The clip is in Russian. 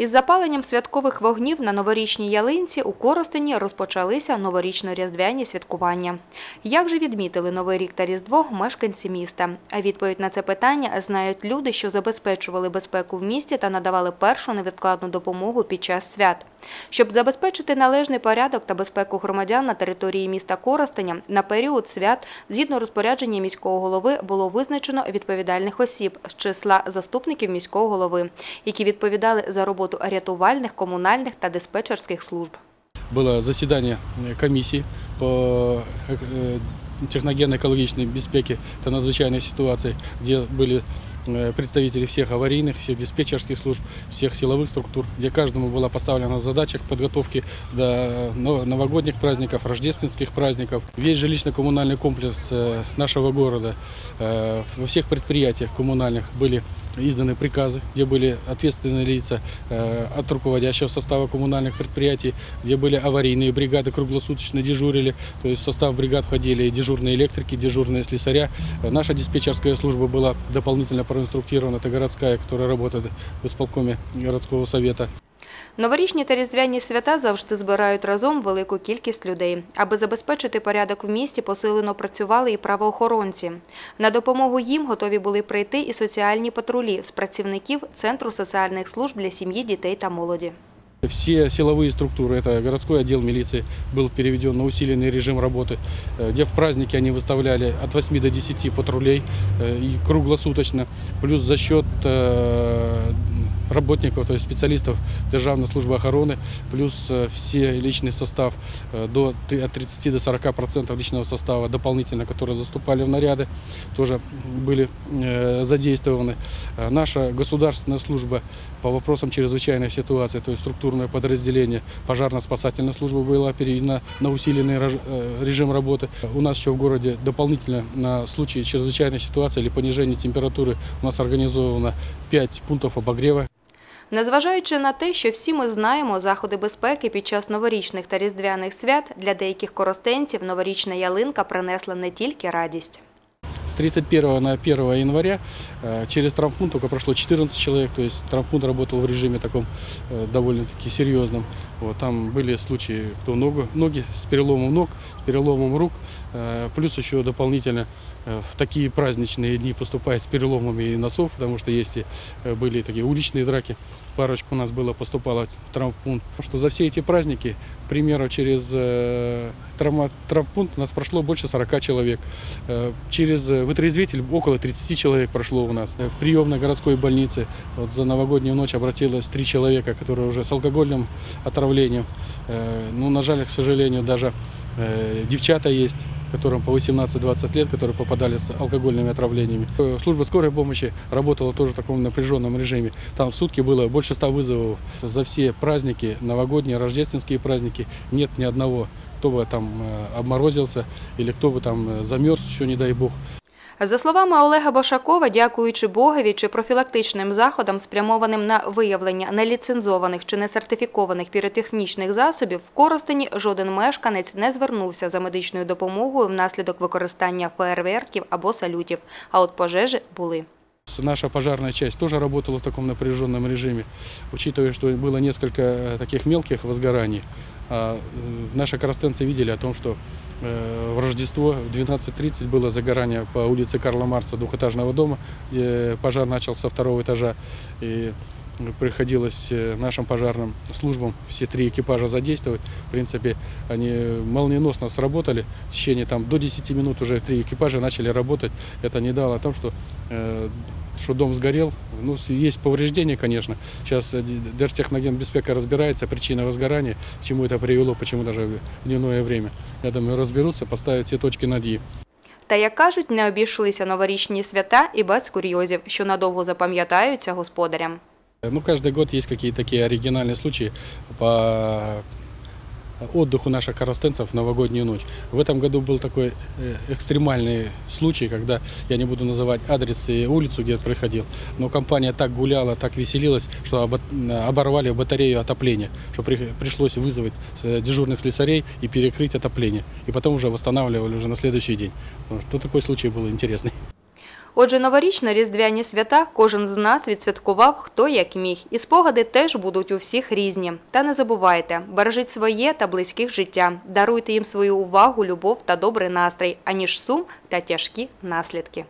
Із запаленням святкових вогнів на новорічній ялинці у Коростені розпочалися новорічно-різдвяні святкування. Як же відмітили Новий рік та Різдво мешканці міста? А відповідь на це питання знають люди, що забезпечували безпеку в місті та надавали першу невідкладну допомогу під час свят. Щоб забезпечити належний порядок та безпеку громадян на території міста Коростеня, на період свят, згідно розпорядження міського голови, було визначено відповідальних осіб з числа заступників міського голови, які відповідали за роботу рятувальних, комунальних та диспетчерських служб. было заседание э, комиссии по э, э, техногенно-экологичной безпеке та надзвычайной ситуации, где были э, представители всех аварийных, всех диспетчерских служб, всех силовых структур, где каждому была поставлена задача к подготовке до но- новогодних праздников, рождественских праздников. Весь жилищно-коммунальный комплекс э, нашего города, э, во всех предприятиях коммунальных были изданы приказы, где были ответственные лица э, от руководящего состава коммунальных предприятий, где были аварийные бригады круглосуточно дежурили, то есть в состав бригад входили дежурные электрики, дежурные слесаря. Э, Наша диспетчерская служба была дополнительно проинструктирована, это городская, которая работает в исполкоме городского совета. Новорічні та різдвяні свята завжди збирають разом велику кількість людей. Аби забезпечити порядок в місті, посилено працювали і правоохоронці. На допомогу їм готові були прийти і соціальні патрулі з працівників Центру соціальних служб для сім'ї, дітей та молоді. Все силовые структуры, это городской отдел милиции, был переведен на усиленный режим работы, э, где в праздники они выставляли от 8 до 10 патрулей э, и круглосуточно, плюс за счет э, работников, то есть специалистов Державной службы охраны, плюс э, все личный состав э, до, от 30 до 40 процентов личного состава дополнительно, которые заступали в наряды, тоже были э, задействованы. Наша государственная служба по вопросам чрезвычайной ситуации, то есть структурное подразделение пожарно-спасательной службы была переведена на усиленный режим работы. У нас еще в городе дополнительно на случай чрезвычайной ситуации или понижения температуры у нас организовано 5 пунктов обогрева, Незважаючи на те, що всі ми знаємо заходи безпеки під час новорічних та різдвяних свят, для деяких коростенців новорічна ялинка принесла не тільки радість. С 31 на 1 января э, через травмпункт только прошло 14 человек, то есть травмпункт работал в режиме таком э, довольно-таки серьезном. Вот, там были случаи, кто ногу, ноги с переломом ног, с переломом рук, э, плюс еще дополнительно в такие праздничные дни поступает с переломами и носов, потому что есть и были такие уличные драки. Парочка у нас было, поступала в травмпункт. Что за все эти праздники, к примеру, через э, травма- травмпункт у нас прошло больше 40 человек. Э, Через э, вытрезвитель около 30 человек прошло у нас. Э, В приемной городской больнице вот за новогоднюю ночь обратилось три человека, которые уже с алкогольным отравлением. Ну, на жаль, к сожалению, даже девчата есть, которым по 18-20 лет, которые попадали с алкогольными отравлениями. Э, Служба скорой помощи работала тоже в таком напряженном режиме. Там в сутки было больше 100 вызовов. За все праздники, новогодние, рождественские праздники, нет ни одного, кто бы там э, обморозился или кто бы там э, замерз, еще не дай бог. За словами Олега Башакова, дякуючи Богові чи профілактичним заходам, спрямованим на виявлення неліцензованих чи несертифікованих піротехнічних засобів, в Коростені жоден мешканець не звернувся за медичною допомогою внаслідок використання фейерверків або салютів. А от пожежі були. Наша пожарная часть тоже работала в таком напряженном режиме, учитывая, что было несколько э, таких мелких возгораний. А, э, наши коростенцы видели о том, что э, в Рождество в 12.30 было загорание по улице Карла Марса двухэтажного дома, где пожар начался со второго этажа. И приходилось нашим пожарным службам все три экипажа задействовать. В принципе, они молниеносно сработали. В течение там, до 10 минут уже три экипажа начали работать. Это не дало о том, что что дом сгорел. Ну, с- есть повреждения, конечно. Сейчас э, Д- Держтехногенбеспека разбирается, причина возгорания, к чему это привело, почему даже в дневное время. Я думаю, разберутся, поставят все точки над «и». Та, як кажуть, не обійшлися новорічні свята і без курйозів, що надовго запам'ятаються господарям. Ну, каждый год есть какие-то такие оригинальные случаи по отдыху наших коростенцев в новогоднюю ночь. В этом году был такой э, экстремальный случай, когда я не буду называть адрес и улицу, где я проходил, но компания так гуляла, так веселилась, что обо- оборвали батарею отопления, что при- пришлось вызвать э, дежурных слесарей и перекрыть отопление. И потом уже восстанавливали уже на следующий день. Что такой случай был интересный. Отже, новорічно-різдвяні свята кожен з нас відсвяткував хто як міг. І спогади теж будуть у всіх різні. Та не забувайте, бережіть своє та близьких життя, даруйте їм свою увагу, любов та добрий настрій, аніж сум та тяжкі наслідки.